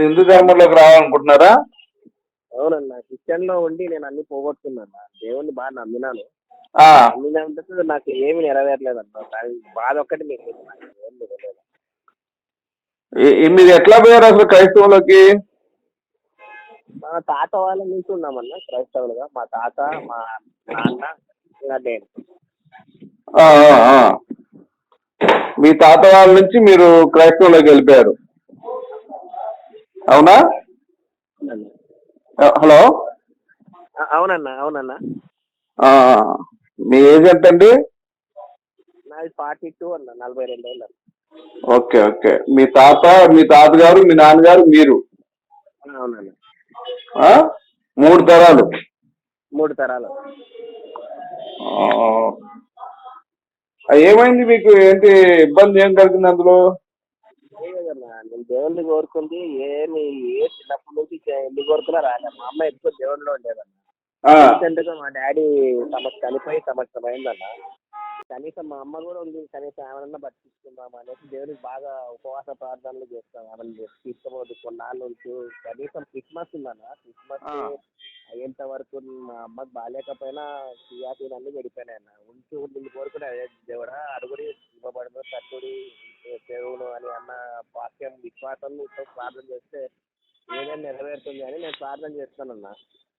మీరు హిందూ ధర్మంలోకి రావాలనుకుంటున్నారా? అవునన్నా క్రిస్టియన్లో ఉండి నేను అన్ని పోగొట్టుకున్నాను? దేవుణ్ణి బాగా నమ్మినాను. ఆ, నమ్మినందుకు నాకు ఏమి నెరవేరలేదు అన్న దాని బాధ ఒక్కటి మీకు మీరు ఎట్లా పోయారు అసలు క్రైస్తవంలోకి? మా తాత వాళ్ళ నుంచి ఉన్నామన్న క్రైస్తవులుగా. మా తాత మా నాన్న నేను. మీ తాత వాళ్ళ నుంచి మీరు క్రైస్తవంలోకి వెళ్ళిపోయారు. అవునా? హలో? అవునన్నా అవునన్నా. మీ ఏజ్ ఎంత అండి నాది ఫార్టీ టూ అన్న నలభై రెండు ఏళ్ళు. Okay okay. మీ తాత మీ తాతగారు మీ నాన్నగారు మీరు? అవునన్న? మూడు తరాలు. మూడు తరాలు. ఏమైంది మీకు? ఏంటి ఇబ్బంది ఏం కలిగింది అందులో? అదే కదన్నా నేను దేవుణ్ణి కోరుకుంది ఏమి ఏ చిన్నప్పటి నుంచి ఎందుకు కోరుకున్నా రాలే మా అమ్మ ఎక్కువ దేవుడిలో ఉండేదన్న. ఆ, రీసెంట్గా మా డాడీ సంవత్సరం చనిపోయి సంవత్సరం అయిందన్న కనీసం మా అమ్మ కూడా ఉంది కనీసం ఏమైనా బతికిస్తున్నాం అనేసి దేవునికి బాగా ఉపవాస ప్రార్థనలు చేస్తాం ఆమెను తీసుకోవద్దు కొన్నాళ్ళ నుంచి కనీసం క్రిస్మస్ ఉందన్న. క్రిస్మస్. అయ్యేంత వరకు మా అమ్మకి బాగాలేకపోయినా క్రియాతీన్ అన్ని గడిపోయినాయి అన్న ఉంచి నిన్ను కోరుకునే దేవుడా అడుగుడి ఇవ్వబడదు తట్టుడి దేవుడు అని అన్న విశ్వాసంతో ప్రార్థన చేస్తే ఏదైనా నెరవేరుతుంది అని నేను ప్రార్థన చేస్తానన్నా.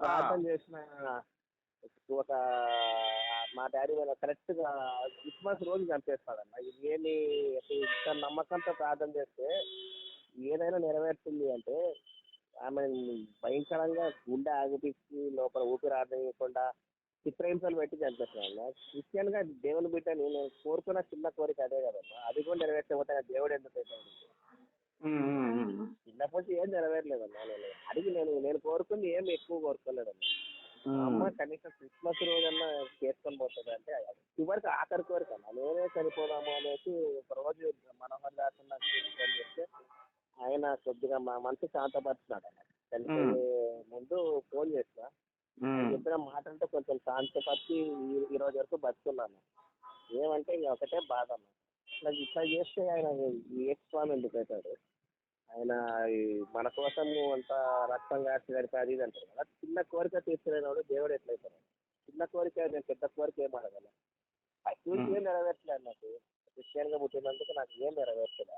ప్రార్థన చేసిన ఒక మా డాడీ వాళ్ళ కరెక్ట్గా క్రిస్మస్ రోజు చంపేస్తాడన్న. ఇది ఏమి ఇంత నమ్మకంతో ప్రార్థన చేస్తే ఏదైనా నెరవేరుతుంది అంటే ఆమె భయంకరంగా గుండె ఆగిపించి లోపల ఊపిరి ఆడకుండా చిత్రహింసలు పెట్టి చంపేస్తున్నాను క్రిస్టియన్గా దేవుని బిడ్డని నేను కోరుకున్న చిన్న కోరిక అదే కదమ్మా అది కూడా నెరవేర్చకపోతే దేవుడు ఎందుకు చిన్నప్పటి నుంచి ఏం నెరవేరలేదమ్మా నేను అడిగి నేను నేను కోరుకుంది ఏం ఎక్కువ కోరుకోలేదమ్మా. అమ్మ కనీసం క్రిస్మస్ రోజన్నా చేసుకొని పోతుంది అంటే చివరికి ఆఖరి కోరిక అన్న. నేనే చనిపోదాము అనేసి ఒక రోజు మనోహర్ దాస్ నాకు ఫోన్ చేస్తే ఆయన కొద్దిగా మా మనసు శాంతపరుచున్నాడు అన్న చనిపోయే ముందు ఫోన్ చేసిన. చెప్పిన మాటలతో కొంచెం శాంతపరిచి ఈ- రోజు వరకు బతుకున్నాను. ఏమంటే ఒకటే బాధ అన్న ఇట్లా ఇట్లా చేస్తే ఆయన ఏ స్వామి ఎందుకు అవుతాడు? ఆయన ఈ మన కోసం అంత రక్తం కాచి గడిపి అది ఇది అంటారు కదా. చిన్న కోరిక తీర్చలేనోడు దేవుడు ఎట్లయితాడు? చిన్న కోరిక నేను పెద్ద కోరిక ఏం అడగల? చూసి ఏం నెరవేర్చలేదు నాకు క్రిస్టియన్గా పుట్టినందుకు నాకు ఏం నెరవేర్చలే.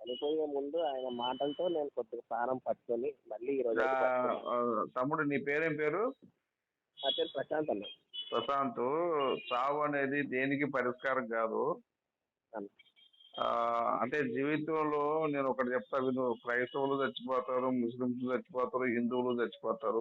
చనిపోయే ముందు ఆయన మాటలతో నేను కొద్దిగా ప్రాణం పట్టుకొని మళ్ళీ ఈ రోజు తమ్ముడు నీ పేరేం పేరు? అదే ప్రశాంత్ అన్న. ప్రశాంత్ చావు అనేది దేనికి పరిష్కారం కాదు? అంటే జీవితంలో నేను ఒకటి చెప్తా విను. క్రైస్తవులు చచ్చిపోతారు ముస్లింస్ చచ్చిపోతారు హిందువులు చచ్చిపోతారు.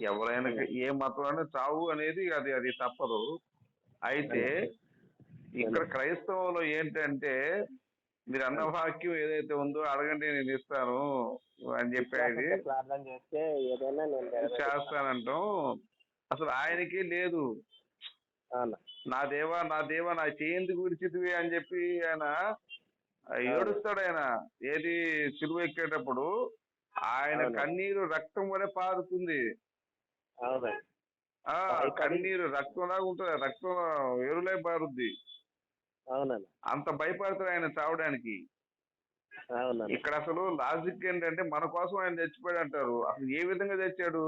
ఎవరైనా ఏ మతం చావు అనేది అది అది తప్పదు. అయితే ఇక్కడ క్రైస్తవంలో ఏంటంటే మీరు అన్న వాక్యం ఏదైతే ఉందో అడగండి నేను ఇస్తాను అని చెప్పేది. చేస్తానంటాం అసలు ఆయనకి లేదు. నా దేవా నా దేవా నా చేయందుకు విడిచితివి అని చెప్పి ఆయన ఏడుస్తాడు ఆయన ఏది సిలువ ఎక్కేటప్పుడు ఆయన. కన్నీరు రక్తం వలె పారుతుంది. ఆ కన్నీరు రక్తంలాగా ఉంటుంది. రక్తం ఎరులై పారుద్ది. అంత భయపడతాడు ఆయన చావడానికి. ఇక్కడ అసలు లాజిక్ ఏంటంటే మన కోసం ఆయన చచ్చిపోయాడు అంటారు. అసలు ఏ విధంగా చచ్చాడు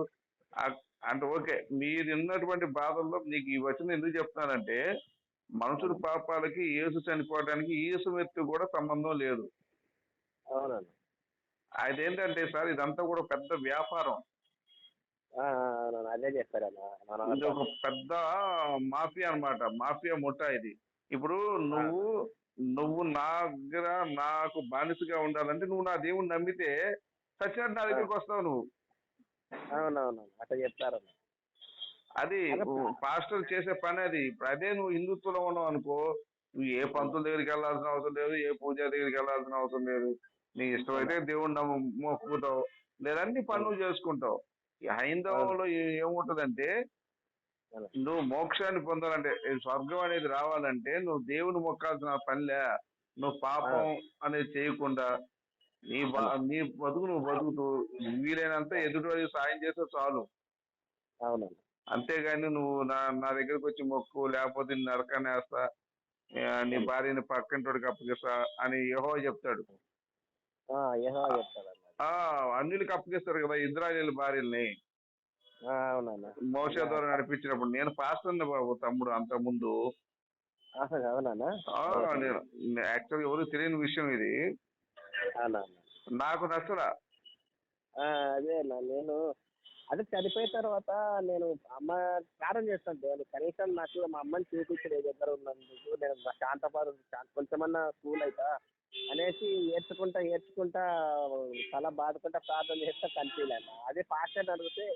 ఆ- అంటే ఓకే మీరు ఉన్నటువంటి బాధల్లో నీకు ఈ వచనం ఎందుకు చెప్తున్నానంటే మనుషుల పాపాలకి యేసు చనిపోవడానికి యేసు వ్యక్తి కూడా సంబంధం లేదు. అవునన్న అదేంటంటే సార్ ఇదంతా కూడా పెద్ద వ్యాపారం. అదే చేస్తారన్న ఇది ఒక పెద్ద మాఫియా అన్నమాట. మాఫియా ముఠ ఇది. ఇప్పుడు నువ్వు నువ్వు నా దగ్గర నాకు బానిసగా ఉండాలంటే నువ్వు నా దేవుని నమ్మితే సత్యాన్ని నా దగ్గరికి వస్తావు నువ్వు. అవునవును అట్లా చెప్తారన్న అది పాస్టర్ చేసే పని అది. అదే నువ్వు హిందుత్వంలో ఉన్నావు అనుకో నువ్వు ఏ పంతుల దగ్గరికి వెళ్ళాల్సిన అవసరం లేదు ఏ పూజ దగ్గరికి వెళ్ళాల్సిన అవసరం లేదు. నీ ఇష్టమైతే దేవుణ్ణి మొక్కుతావు లేదంటే నీ పని నువ్వు చేసుకుంటావు. ఈ హైందవంలో ఏముంటదంటే నువ్వు మోక్షాన్ని పొందాలంటే స్వర్గం అనేది రావాలంటే నువ్వు దేవుని మొక్కాల్సిన పనిలే. నువ్వు పాపం అనేది చేయకుండా నీ నీ బతుకు నువ్వు బతుకుతూ వీలైనంత ఎదుటి సాయం చేస్తే చాలు. అవునన్న అంతేగాని నువ్వు నా నా దగ్గరకు వచ్చి మొక్కు లేకపోతే నీ నరకాన్ని వేస్తా నీ భార్యని పక్కింటోడికి అప్పగిస్తా అని యహో చెప్తాడు. ఆ, యెహోవా చెప్తాడు అన్న ఆ అన్యులకి అప్పగిస్తారు కదా ఇజ్రాయేల్ భార్యల్ని. మోసే ద్వారా నడిపించినప్పుడు నేను పాస్టర్ బాబు తమ్ముడు అంత ముందు నేను యాక్చువల్ ఎవరు తెలియని విషయం ఇది. నాకు నచ్చలా. ఆ, అదే నేను అదే చనిపోయిన తర్వాత నేను అమ్మ ప్రార్థన చేస్తాను దేవుని. కనీసం నాకు మా అమ్మని చూపించలేదు దగ్గర ఉన్నందుకు నేను శాంతపాడు శాంత- కొంచెమన్నా కూల్ అవుతా అనేసి ఏడ్చుకుంటా ఏడ్చుకుంటా తల బాదుకుంటా ప్రార్థన చేస్తా కనిపించలేను అదే పాస్టర్ అడిగితే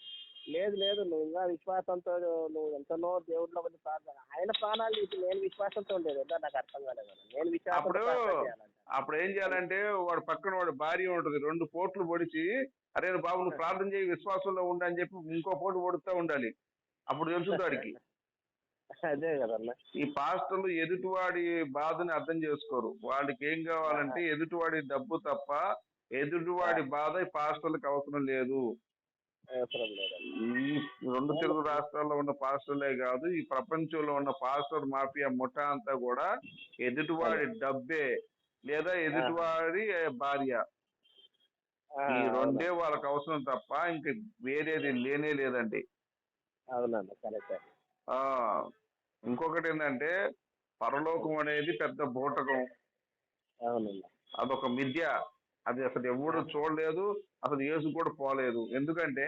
లేదు లేదు నువ్వు ఇంకా విశ్వాసంతో నువ్వు ఎంతనో దేవుడిలో కొంచెం ప్రార్థన. ఆయన ప్రాణాలు తీసి నేను విశ్వాసంతో ఉండేది. ఏంటో నాకు అర్థం కాలేదు. నేను చేయాలంట. అప్పుడు ఏం చేయాలంటే వాడు పక్కన వాడు భార్య ఉంటుంది. రెండు పోట్లు పొడిచి అరే బాబు నువ్వు ప్రార్థన చేయి విశ్వాసంలో ఉండు అని చెప్పి ఇంకో పోటు పొడుతూ ఉండాలి. అప్పుడు తెలుసు వాడికి అదే కదన్నా. ఈ పాస్టర్లు ఎదుటివాడి బాధని అర్థం చేసుకోరు. వాళ్ళకి ఏం కావాలంటే ఎదుటివాడి డబ్బు తప్ప ఎదుటివాడి బాధ ఈ పాస్టర్లకు అవసరం లేదు. ఈ రెండు తెలుగు రాష్ట్రాల్లో ఉన్న పాస్టర్లే కాదు ఈ ప్రపంచంలో ఉన్న పాస్టర్ మాఫియా ముఠా అంతా కూడా ఎదుటివాడి డబ్బే లేదా ఎదుటివాడి భార్య. ఈ. రెండే వాళ్ళకి అవసరం తప్ప ఇంక వేరేది లేనే లేదండి. అవునన్న కరెక్ట్. ఆ ఇంకొకటి ఏంటంటే పరలోకం అనేది పెద్ద బూటకం. అవునన్న అదొక మిథ్య. అది అసలు ఎవడు చూడలేదు అసలు యేసు కూడా పోలేదు. ఎందుకంటే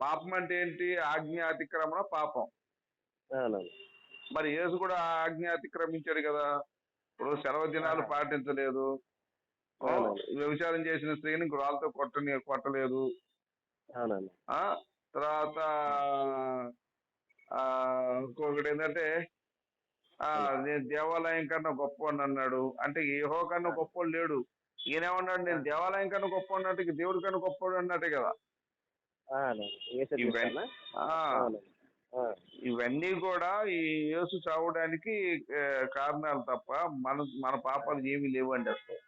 పాపం అంటే ఏంటి? ఆజ్ఞ అతిక్రమణ పాపం మరి యేసు కూడా ఆజ్ఞ అతిక్రమించాడు కదా. ఇప్పుడు సెలవు దినాలు పాటించలేదు. అవునండి. వ్యభిచారం చేసిన స్త్రీని గురాలతో కొట్టని కొట్టలేదు. తర్వాత ఆ ఇంకొకటి ఏంటంటే ఆ నేను దేవాలయం కన్నా గొప్పవాడిని అన్నాడు. అంటే ఏహో కన్నా గొప్పవాడు లేడు. ఈయనేమన్నాడు? నేను దేవాలయం కన్నా గొప్పవాడు అంటే దేవుడి కన్నా గొప్పవాడు అన్నట్టే కదా. ఇవన్నీ- కూడా ఈ యేసు చావడానికి కారణాలు తప్ప మన మన పాపాలు ఏమీ అసలు. అచ్చా అచ్చా ఓకే.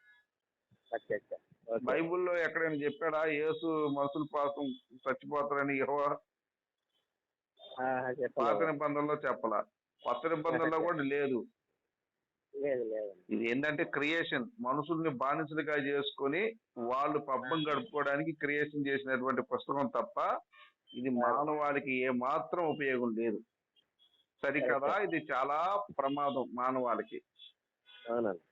బైబిల్లో ఎక్కడైనా చెప్పాడా? యేసు మనుషుల పాపం చచ్చిపోతారని యెహోవా? పాత నిబంధనలో చెప్పలా. కొత్త నిబంధనలో కూడా లేదు. ఇది ఏంటంటే క్రియేషన్. మనుషుల్ని బానిసలుగా చేసుకొని వాళ్ళు పబ్బం గడుపుకోవడానికి క్రియేషన్ చేసినటువంటి పుస్తకం తప్ప ఇది మానవాళికి ఏ మాత్రం ఉపయోగం లేదు. సరికదా? ఇది చాలా ప్రమాదం మానవాళికి. అవునన్న ఆ,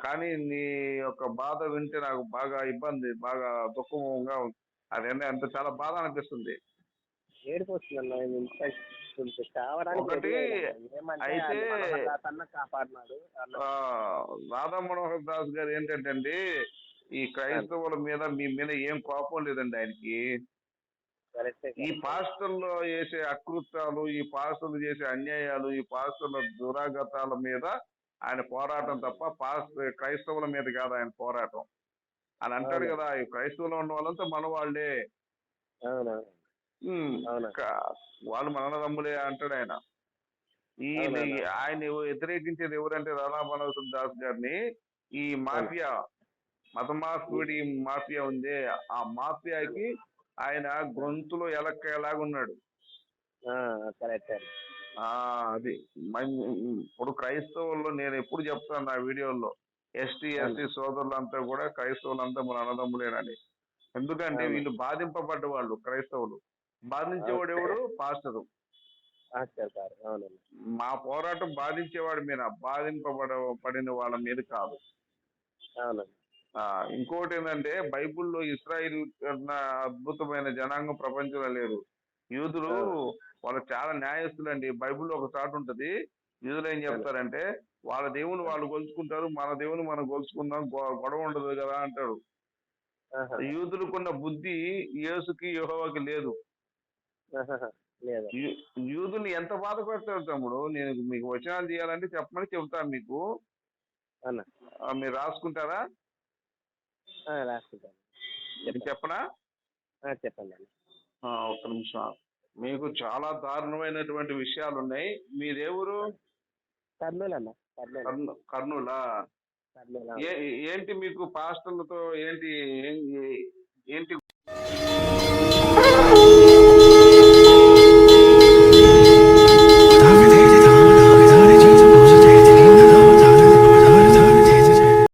కానీ నీ యొక్క బాధ వింటే నాకు బాగా ఇబ్బంది బాగా దుఃఖంగా ఉంది. అదే అంత చాలా బాధ అనిపిస్తుంది. ఏడుపు వస్తుందన్న అయితే- కాపాడినాడు రాధా మనోహర్ దాస్ గారు ఏంటంటే అండి ఈ క్రైస్తవుల మీద మీ మీద ఏం కోపం లేదండి ఆయనకి. ఈ పాస్టర్లు చేసే అకృత్యాలు ఈ పాస్టర్లు చేసే అన్యాయాలు ఈ పాస్టర్ల దురాగతాల మీద ఆయన పోరాటం తప్ప పాస్ క్రైస్తవుల మీద కాదు ఆయన పోరాటం. అని అంటాడు. కదా ఈ క్రైస్తవులో ఉన్న వాళ్ళంతా మన వాళ్ళే వాళ్ళు మన తమ్ములే అంటాడు ఆయన. ఈ. ఆయన వ్యతిరేకించేది ఎవరంటే రాధా మనోహర్ దాస్ గారిని. ఈ మాఫియా మత మార్పిడి మాఫియా ఉంది. ఆ మాఫియాకి ఆయన గొంతులో ఎలక్కేలాగున్నాడు. ఆ, కరెక్టే అది. ఇప్పుడు క్రైస్తవుల్లో నేను ఎప్పుడు చెప్తాను నా వీడియోల్లో. ఎస్టీ ఎస్టీ సోదరులంతా కూడా క్రైస్తవులంతా మన అన్నదమ్ములేనని. ఎందుకంటే. వీళ్ళు బాధింపబడ్డ వాళ్ళు క్రైస్తవులు. బాధించేవాడు ఎవడు పాస్టరు. మా పోరాటం బాధించేవాడి మీద బాధింపబడ పడిన వాళ్ళ మీద కాదు. ఇంకోటి ఏంటంటే బైబిల్లో ఇస్రాయిల్ కన్నా అద్భుతమైన జనాంగం ప్రపంచంలో లేదు యూదులు వాళ్ళు చాలా న్యాయస్తులు అండి బైబిల్లో ఒక చాటు ఉంటది. యూదులు ఏం చెప్తారంటే వాళ్ళ దేవుని వాళ్ళు కొలుచుకుంటారు మన దేవుని మనం కొలుచుకుందాం గొ- గొడవ ఉండదు కదా అంటారు. ఆహా. యూదులకున్న బుద్ధి యేసుకి యెహోవాకి లేదు. ఆహాహా. లేదు. యూ- యూదుల్ని ఎంత బాధ పెడతారు తమ్ముడు? నేను మీకు వచనాలు చేయాలంటే చెప్పమని చెప్తాను మీకు. మీరు రాసుకుంటారా? రాసుకుంటాను. చెప్పనా? చెప్పండి ఒక్క నిమిషం. మీకు చాలా దారుణమైనటువంటి విషయాలు ఉన్నాయి మీరెవరు కర్నూలు. అన్న కర్నూలు? కర్నూ కర్నూలా ఏంటి మీకు పాస్టర్లతో ఏంటి ఏంటి